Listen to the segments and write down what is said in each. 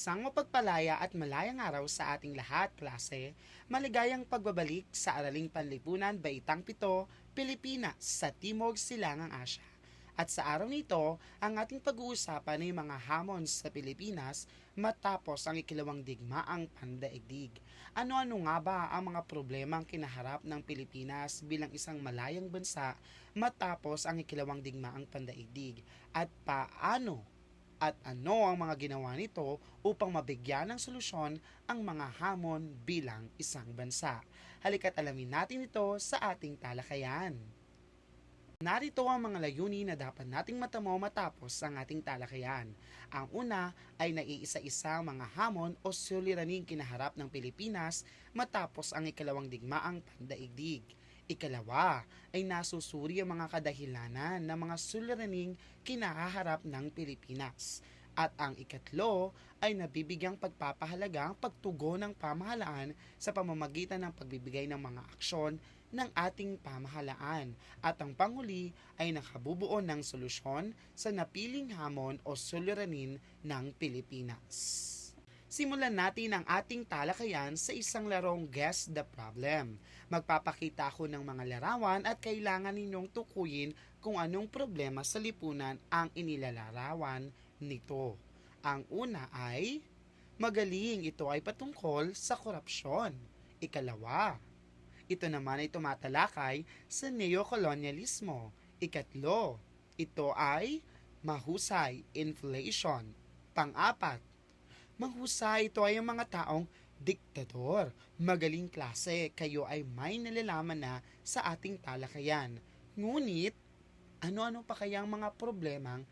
Isang mapagpalaya at malayang araw sa ating lahat, klase. Maligayang pagbabalik sa Araling Panlipunan, Baitang Pito, Pilipinas, sa Timog Silangang Asya. At sa araw nito, ang ating pag-uusapan ay mga hamon sa Pilipinas matapos ang ikilawang digmaang pandaigdig. Ano-ano nga ba ang mga problemang kinaharap ng Pilipinas bilang isang malayang bansa matapos ang ikilawang digmaang pandaigdig? At paano at ano ang mga ginawa nito upang mabigyan ng solusyon ang mga hamon bilang isang bansa. Halika't alamin natin ito sa ating talakayan. Narito ang mga layunin na dapat nating matamo matapos ang ating talakayan. Ang una ay naiisa-isa mga hamon o suliraning kinaharap ng Pilipinas matapos ang ikalawang digmaang pandaigdig. Ikalawa ay nasusuri ang mga kadahilanan ng mga suliraning kinaharap ng Pilipinas. At ang ikatlo ay nabibigyang pagpapahalaga ang pagtugon ng pamahalaan sa pamamagitan ng pagbibigay ng mga aksyon ng ating pamahalaan. At ang panghuli ay nakabubuo ng solusyon sa napiling hamon o suliranin ng Pilipinas. Simulan natin ang ating talakayan sa isang larong Guess the Problem. Magpapakita ako ng mga larawan at kailangan ninyong tukuyin kung anong problema sa lipunan ang inilalarawan nito. Ang una ay, magaling ito ay patungkol sa korupsyon. Ikalawa, ito naman ay tumatalakay sa neokolonyalismo. Ikatlo, ito ay mahusay, inflation. Pang-apat, mahusay ito ay ang mga taong diktador. Magaling klase, kayo ay may nalalaman na sa ating talakayan. Ngunit, ano-ano pa kayang mga problemang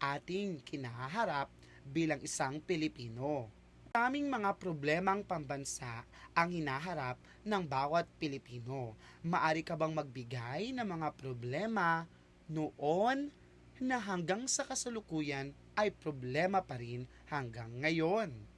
ating kinaharap bilang isang Pilipino? Daming mga problemang pambansa ang hinaharap ng bawat Pilipino. Maari ka bang magbigay ng mga problema noon na hanggang sa kasalukuyan ay problema pa rin hanggang ngayon?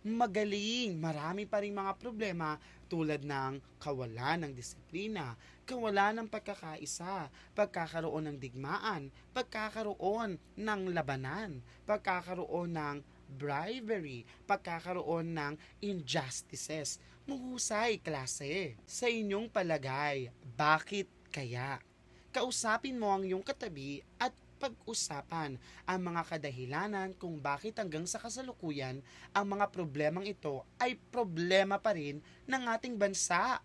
Magaling, marami pa rin mga problema tulad ng kawalan ng disiplina, kawalan ng pagkakaisa, pagkakaroon ng digmaan, pagkakaroon ng labanan, pagkakaroon ng bribery, pagkakaroon ng injustices. Mahusay, klase. Sa inyong palagay, bakit kaya? Kausapin mo ang iyong katabi at pag-usapan ang mga kadahilanan kung bakit hanggang sa kasalukuyan ang mga problemang ito ay problema pa rin ng ating bansa.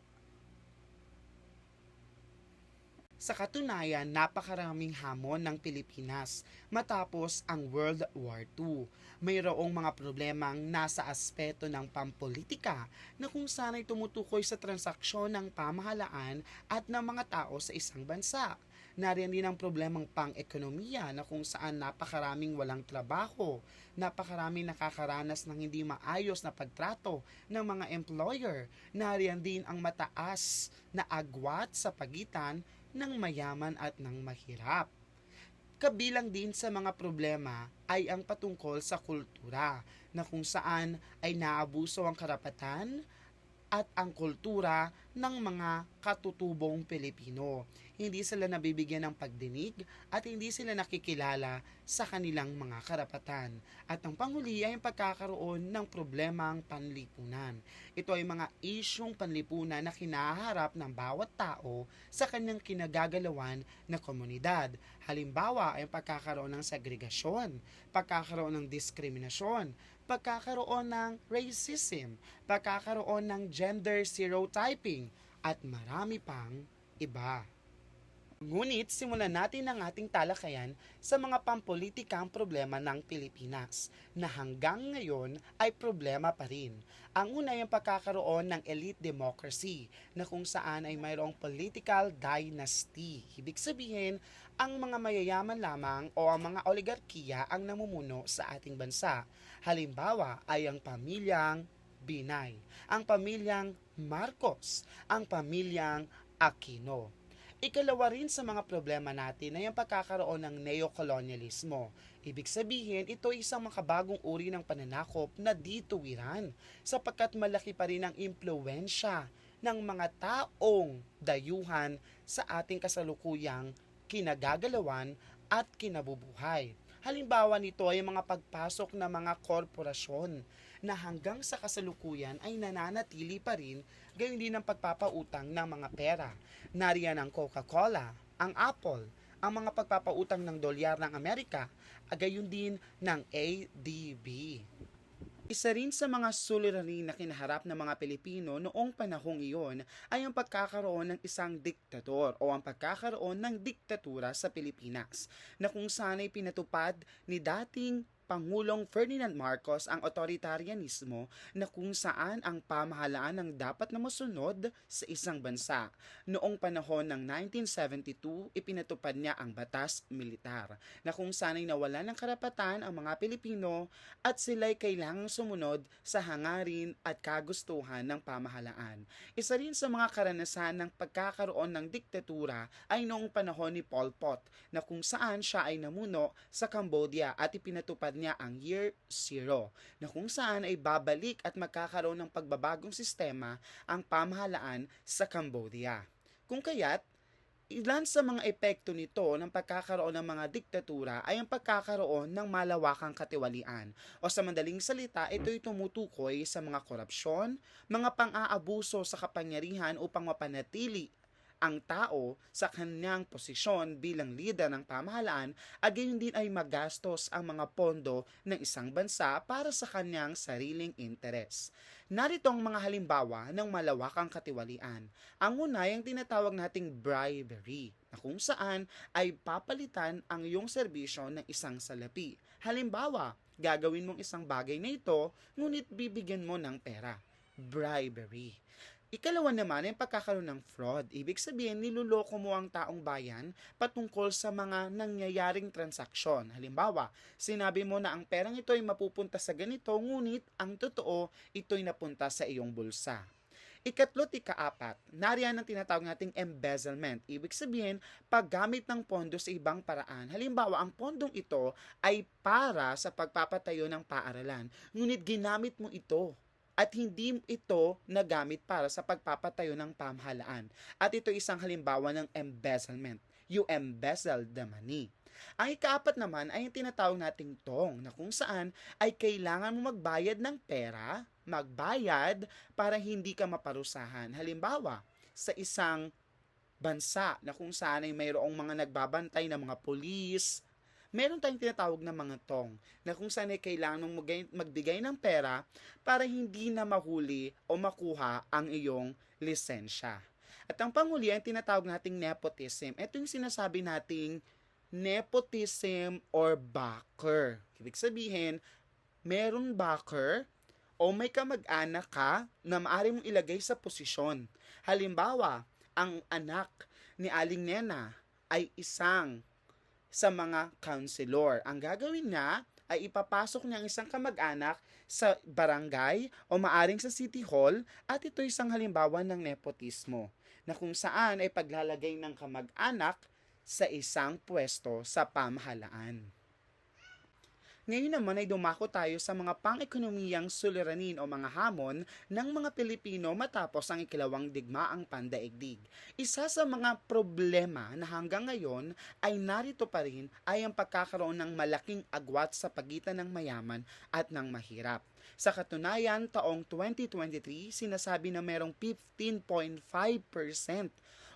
Sa katunayan, napakaraming hamon ng Pilipinas matapos ang World War II. Mayroong mga problemang nasa aspeto ng pampolitika na kung saan ay tumutukoy sa transaksyon ng pamahalaan at ng mga tao sa isang bansa. Nariyan din ang problemang pang-ekonomiya na kung saan napakaraming walang trabaho, napakaraming nakakaranas ng hindi maayos na pagtrato ng mga employer. Nariyan din ang mataas na agwat sa pagitan ng mayaman at ng mahirap. Kabilang din sa mga problema ay ang patungkol sa kultura na kung saan ay naabuso ang karapatan at ang kultura ng mga katutubong Pilipino. Hindi sila nabibigyan ng pagdinig at hindi sila nakikilala sa kanilang mga karapatan. At ang panghuli ay ang pagkakaroon ng problemang panlipunan. Ito ay mga isyong panlipunan na kinaharap ng bawat tao sa kanyang kinagagalawan na komunidad. Halimbawa ay ang pagkakaroon ng segregasyon, pagkakaroon ng diskriminasyon, pagkakaroon ng racism, pagkakaroon ng gender stereotyping, at marami pang iba. Ngunit simulan natin ang ating talakayan sa mga pampolitikang problema ng Pilipinas na hanggang ngayon ay problema pa rin. Ang una ay ang pagkakaroon ng elite democracy na kung saan ay mayroong political dynasty. Ibig sabihin, ang mga mayayaman lamang o ang mga oligarkiya ang namumuno sa ating bansa. Halimbawa ay ang pamilyang Binay, ang pamilyang Marcos, ang pamilyang Aquino. Ikalawa rin sa mga problema natin ay ang pagkakaroon ng neokolonyalismo. Ibig sabihin, ito ay isang makabagong uri ng pananakop na dituwiran sapagkat malaki pa rin ang impluensya ng mga taong dayuhan sa ating kasalukuyang kinagagalawan at kinabubuhay. Halimbawa nito ay mga pagpasok ng mga korporasyon na hanggang sa kasalukuyan ay nananatili pa rin gayon din ang pagpapautang ng mga pera. Nariyan ang Coca-Cola, ang Apple, ang mga pagpapautang ng dolyar ng Amerika, gayon din ng ADB. Isa rin sa mga suliranin na kinaharap ng mga Pilipino noong panahong iyon ay ang pagkakaroon ng isang diktador o ang pagkakaroon ng diktatura sa Pilipinas na kung saan ay pinatupad ni dating Pangulong Ferdinand Marcos ang otoritarianismo na kung saan ang pamahalaan ang dapat na masunod sa isang bansa. Noong panahon ng 1972, ipinatupad niya ang batas militar na kung saan ay nawala ng karapatan ang mga Pilipino at sila'y kailangang sumunod sa hangarin at kagustuhan ng pamahalaan. Isa rin sa mga karanasan ng pagkakaroon ng diktatura ay noong panahon ni Pol Pot na kung saan siya ay namuno sa Cambodia at ipinatupad niya ang Year Zero na kung saan ay babalik at magkakaroon ng pagbabagong sistema ang pamahalaan sa Cambodia. Kung kaya't, ilan sa mga epekto nito ng pagkakaroon ng mga diktatura ay ang pagkakaroon ng malawakang katiwalian. O sa madaling salita, ito'y tumutukoy sa mga korupsyon, mga pang-aabuso sa kapangyarihan upang mapanatili ang tao sa kanyang posisyon bilang leader ng pamahalaan at gayon din ay magastos ang mga pondo ng isang bansa para sa kanyang sariling interes. Narito ang mga halimbawa ng malawakang katiwalian. Ang una ay ang tinatawag nating bribery, na kung saan ay papalitan ang iyong serbisyo ng isang salapi. Halimbawa, gagawin mong isang bagay na ito, ngunit bibigyan mo ng pera. Bribery. Ikalawa naman ay pagkakaroon ng fraud. Ibig sabihin, niluloko mo ang taong bayan patungkol sa mga nangyayaring transaksyon. Halimbawa, sinabi mo na ang perang ito ay mapupunta sa ganito, ngunit ang totoo, ito'y napunta sa iyong bulsa. Ikatlo, ikaapat, nariyan ang tinatawag nating embezzlement. Ibig sabihin, paggamit ng pondo sa ibang paraan. Halimbawa, ang pondong ito ay para sa pagpapatayo ng paaralan. Ngunit ginamit mo ito at hindi ito nagamit para sa pagpapatayo ng pamahalaan. At ito isang halimbawa ng embezzlement. You embezzle the money. Ang ikaapat naman ay yung tinatawag nating tong na kung saan ay kailangan mo magbayad ng pera, magbayad para hindi ka maparusahan. Halimbawa, sa isang bansa na kung saan ay mayroong mga nagbabantay ng mga polis, meron tayong tinatawag na mga tong na kung saan ay kailangan mong magbigay ng pera para hindi na mahuli o makuha ang iyong lisensya. At ang panghuli ang tinatawag nating nepotism. Ito yung sinasabi nating nepotism or backer. Ibig sabihin, meron backer o may kamag-anak ka na maaari mong ilagay sa posisyon. Halimbawa, ang anak ni Aling Nena ay isang sa mga counselor. Ang gagawin niya ay ipapasok niya ang isang kamag-anak sa barangay o maaring sa city hall at ito isang halimbawa ng nepotismo na kung saan ay paglalagay ng kamag-anak sa isang pwesto sa pamahalaan. Ngayon naman ay dumako tayo sa mga pang-ekonomiyang suliranin o mga hamon ng mga Pilipino matapos ang ikalawang digmaang pandaigdig. Isa sa mga problema na hanggang ngayon ay narito pa rin ay ang pagkakaroon ng malaking agwat sa pagitan ng mayaman at ng mahirap. Sa katunayan, taong 2023, sinasabi na merong 15.5%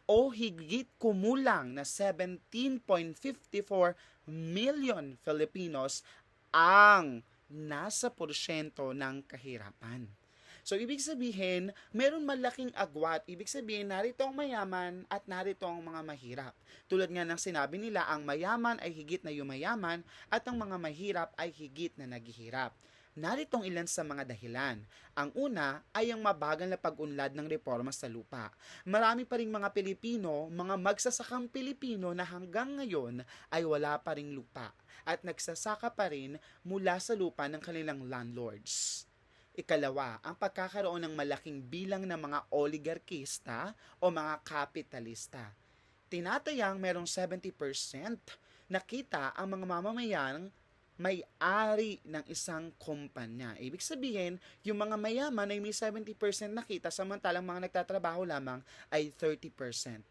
o higit kumulang na 17.54 million Filipinos ang nasa porsyento ng kahirapan. So, ibig sabihin, meron malaking agwat. Ibig sabihin, narito ang mayaman at narito ang mga mahirap. Tulad nga ng sinabi nila, ang mayaman ay higit na yumayaman at ang mga mahirap ay higit na naghihirap. Naritong ilan sa mga dahilan. Ang una ay ang mabagal na pag-unlad ng reforma sa lupa. Marami pa ring mga Pilipino, mga magsasakang Pilipino na hanggang ngayon ay wala pa ring lupa at nagsasaka pa rin mula sa lupa ng kanilang landlords. Ikalawa, ang pagkakaroon ng malaking bilang ng mga oligarkista o mga kapitalista. Tinatayang merong 70% nakita ang mga mamamayan may-ari ng isang kumpanya. Ibig sabihin, yung mga mayaman ay may 70% nakita samantalang mga nagtatrabaho lamang ay 30%.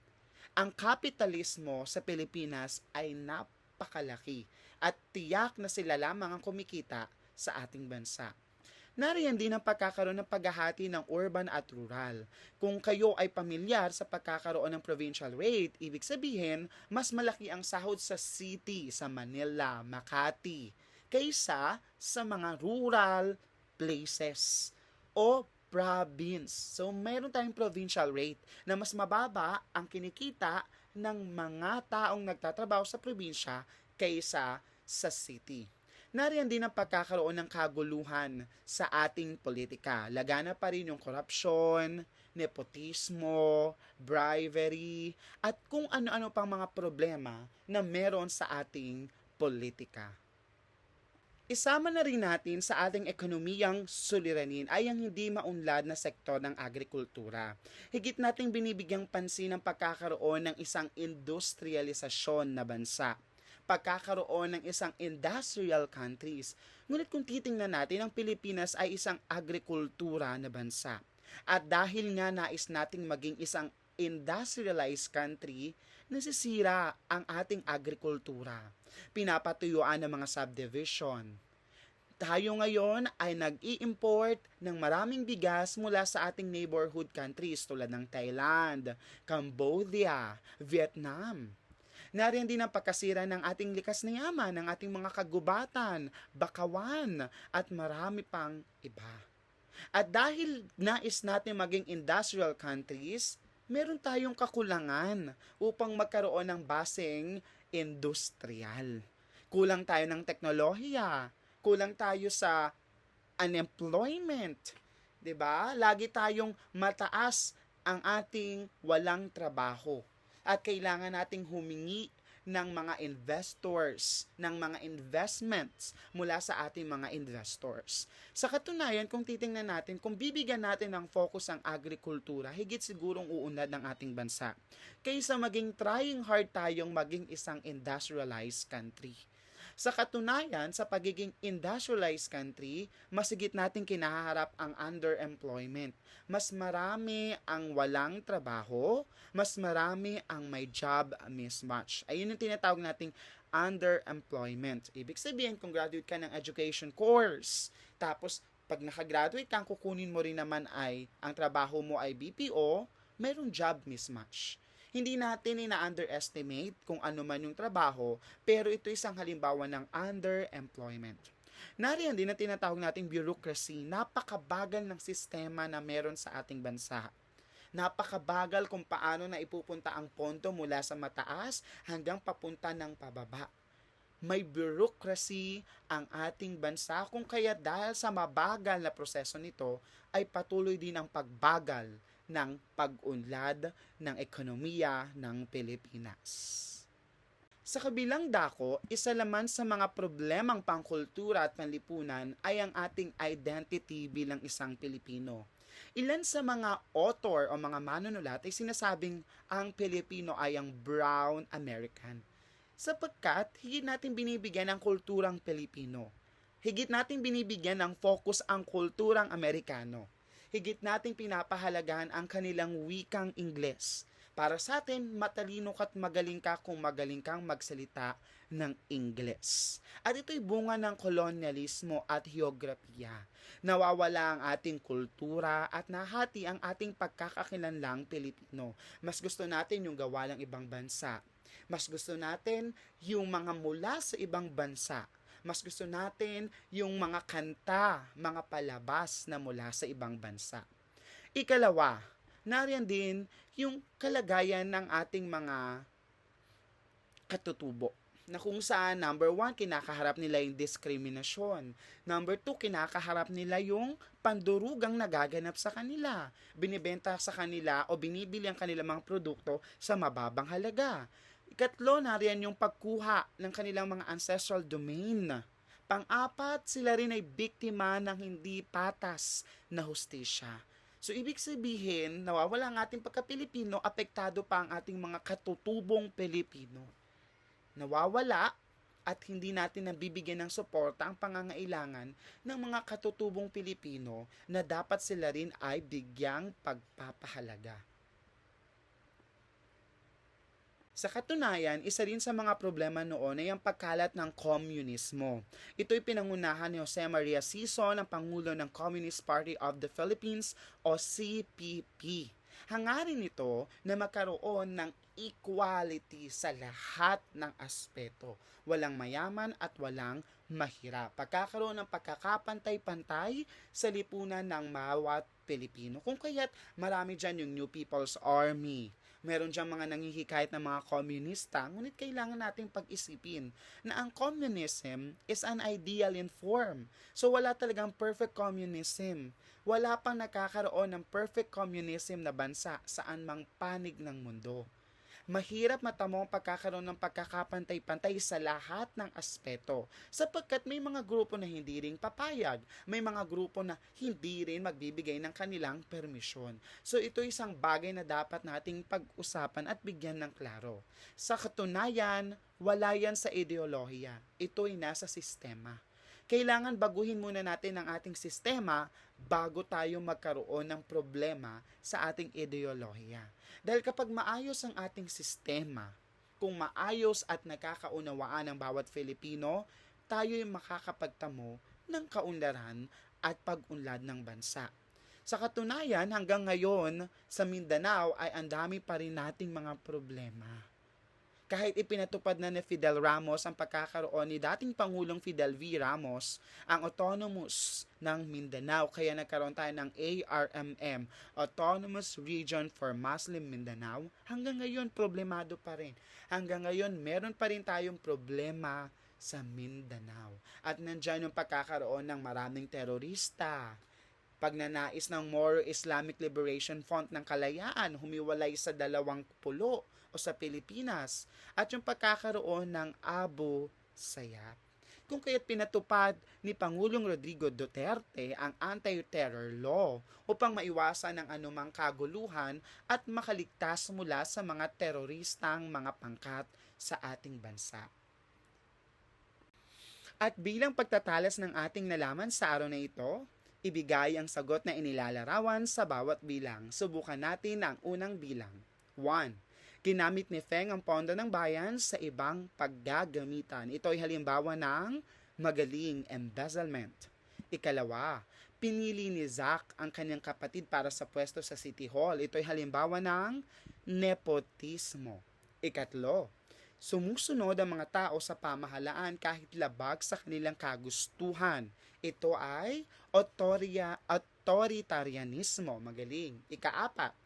Ang kapitalismo sa Pilipinas ay napakalaki at tiyak na sila lamang ang kumikita sa ating bansa. Nariyan din ang pagkakaroon ng paghahati ng urban at rural. Kung kayo ay pamilyar sa pagkakaroon ng provincial rate, ibig sabihin, mas malaki ang sahod sa city, sa Manila, Makati, kaysa sa mga rural places o province. So, mayroon tayong provincial rate na mas mababa ang kinikita ng mga taong nagtatrabaho sa probinsya kaysa sa city. Nariyan din ang pagkakaroon ng kaguluhan sa ating politika. Lagana pa rin yung korupsyon, nepotismo, bribery, at kung ano-ano pang mga problema na meron sa ating politika. Isama na rin natin sa ating ekonomiyang suliranin ay ang hindi maunlad na sektor ng agrikultura. Higit nating binibigyang pansin ang pagkakaroon ng isang industrialisasyon na bansa pagkakaroon ng isang industrial countries. Ngunit kung titingnan natin, ang Pilipinas ay isang agrikultura na bansa. At dahil nga nais nating maging isang industrialized country, nasisira ang ating agrikultura. Pinapatuyuan ng mga subdivision. Tayo ngayon ay nag-i-import ng maraming bigas mula sa ating neighborhood countries tulad ng Thailand, Cambodia, Vietnam. Nariyan din ang pagkasira ng ating likas na yaman, ng ating mga kagubatan, bakawan, at marami pang iba. At dahil nais natin maging industrial countries, meron tayong kakulangan upang magkaroon ng basing industrial. Kulang tayo ng teknolohiya, kulang tayo sa unemployment, 'di ba? Lagi tayong mataas ang ating walang trabaho at kailangan nating humingi ng mga investors, ng mga investments mula sa ating mga investors. Sa katunayan, kung titingnan natin, kung bibigyan natin ng focus ang agrikultura, higit sigurong uunlad ng ating bansa. Kaysa maging trying hard tayong maging isang industrialized country. Sa katunayan, sa pagiging industrialized country, masigit nating kinaharap ang underemployment. Mas marami ang walang trabaho, mas marami ang may job mismatch. Ayun yung tinatawag nating underemployment. Ibig sabihin, kung graduate ka ng education course, tapos pag nakagraduate ka, kukunin mo rin naman ay ang trabaho mo ay BPO, mayroong job mismatch. Hindi natin ina-underestimate kung ano man yung trabaho, pero ito isang halimbawa ng underemployment. Nariyan din na tinatawag nating bureaucracy, napakabagal ng sistema na meron sa ating bansa. Napakabagal kung paano na ipupunta ang pondo mula sa mataas hanggang papunta ng pababa. May bureaucracy ang ating bansa kung kaya dahil sa mabagal na proseso nito ay patuloy din ang pagbagal ng pag-unlad ng ekonomiya ng Pilipinas. Sa kabilang dako, isa naman sa mga problemang pangkultura at panlipunan ay ang ating identity bilang isang Pilipino. Ilan sa mga author o mga manunulat ay sinasabing ang Pilipino ay ang brown American. Sapagkat higit natin binibigyan ng kulturang Pilipino. Higit natin binibigyan ng focus ang kulturang Amerikano higit nating pinapahalagahan ang kanilang wikang Ingles. Para sa atin, matalino ka't magaling ka kung magaling kang magsalita ng Ingles. At ito'y bunga ng kolonyalismo at geografiya. Nawawala ang ating kultura at nahati ang ating pagkakakilanlang Pilipino. Mas gusto natin yung gawa ng ibang bansa. Mas gusto natin yung mga mula sa ibang bansa mas gusto natin yung mga kanta, mga palabas na mula sa ibang bansa. Ikalawa, nariyan din yung kalagayan ng ating mga katutubo na kung saan number one, kinakaharap nila yung diskriminasyon. Number two, kinakaharap nila yung pandurugang nagaganap sa kanila. Binibenta sa kanila o binibili ang kanilang mga produkto sa mababang halaga. Ikatlo, nariyan yung pagkuha ng kanilang mga ancestral domain. Pang-apat, sila rin ay biktima ng hindi patas na hustisya. So, ibig sabihin, nawawala ang ating pagka-Pilipino, apektado pa ang ating mga katutubong Pilipino. Nawawala at hindi natin nabibigyan ng suporta ang pangangailangan ng mga katutubong Pilipino na dapat sila rin ay bigyang pagpapahalaga. Sa katunayan, isa rin sa mga problema noon ay ang pagkalat ng komunismo. Ito'y pinangunahan ni Jose Maria Sison, ang Pangulo ng Communist Party of the Philippines o CPP. Hangarin nito na magkaroon ng equality sa lahat ng aspeto. Walang mayaman at walang mahirap. Pagkakaroon ng pagkakapantay-pantay sa lipunan ng bawat Pilipino. Kung kaya't marami dyan yung New People's Army. Meron dyan mga nangihikayat ng mga komunista, ngunit kailangan nating pag-isipin na ang communism is an ideal in form. So wala talagang perfect communism. Wala pang nakakaroon ng perfect communism na bansa saan mang panig ng mundo mahirap matamo ang pagkakaroon ng pagkakapantay-pantay sa lahat ng aspeto sapagkat may mga grupo na hindi rin papayag, may mga grupo na hindi rin magbibigay ng kanilang permisyon. So ito isang bagay na dapat nating pag-usapan at bigyan ng klaro. Sa katunayan, wala yan sa ideolohiya. Ito'y nasa sistema kailangan baguhin muna natin ang ating sistema bago tayo magkaroon ng problema sa ating ideolohiya. Dahil kapag maayos ang ating sistema, kung maayos at nakakaunawaan ng bawat Filipino, tayo yung makakapagtamo ng kaunlaran at pag-unlad ng bansa. Sa katunayan, hanggang ngayon, sa Mindanao ay ang dami pa rin nating mga problema kahit ipinatupad na ni Fidel Ramos ang pagkakaroon ni dating Pangulong Fidel V. Ramos ang autonomous ng Mindanao kaya nagkaroon tayo ng ARMM, Autonomous Region for Muslim Mindanao. Hanggang ngayon, problemado pa rin. Hanggang ngayon, meron pa rin tayong problema sa Mindanao. At nandyan yung pagkakaroon ng maraming terorista, pagnanais ng More Islamic Liberation Front ng Kalayaan, humiwalay sa dalawang pulo o sa Pilipinas, at yung pagkakaroon ng Abu Sayyaf. Kung kaya't pinatupad ni Pangulong Rodrigo Duterte ang anti-terror law upang maiwasan ang anumang kaguluhan at makaligtas mula sa mga teroristang mga pangkat sa ating bansa. At bilang pagtatalas ng ating nalaman sa araw na ito, ibigay ang sagot na inilalarawan sa bawat bilang. Subukan natin ang unang bilang. 1. Ginamit ni Feng ang pondo ng bayan sa ibang paggagamitan. Ito ay halimbawa ng magaling embezzlement. Ikalawa, pinili ni Zack ang kanyang kapatid para sa pwesto sa City Hall. Ito ay halimbawa ng nepotismo. Ikatlo, sumusunod ang mga tao sa pamahalaan kahit labag sa kanilang kagustuhan. Ito ay autoria, authoritarianismo. Magaling. Ikaapat,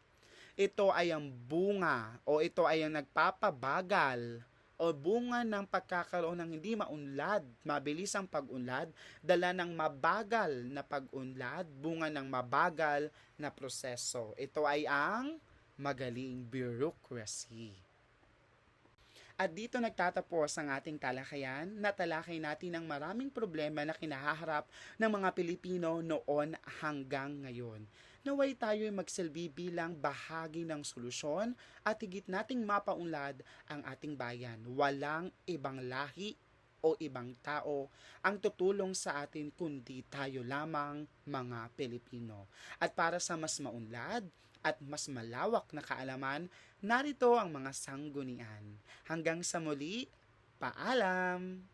ito ay ang bunga o ito ay ang nagpapabagal o bunga ng pagkakaroon ng hindi maunlad, mabilis ang pag-unlad, dala ng mabagal na pag-unlad, bunga ng mabagal na proseso. Ito ay ang magaling bureaucracy. At dito nagtatapos ang ating talakayan. Natalakay natin ang maraming problema na kinahaharap ng mga Pilipino noon hanggang ngayon. Naway tayo ay magsilbi bilang bahagi ng solusyon at higit nating mapaunlad ang ating bayan. Walang ibang lahi o ibang tao ang tutulong sa atin kundi tayo lamang mga Pilipino. At para sa mas maunlad at mas malawak na kaalaman, narito ang mga sanggunian. Hanggang sa muli, paalam!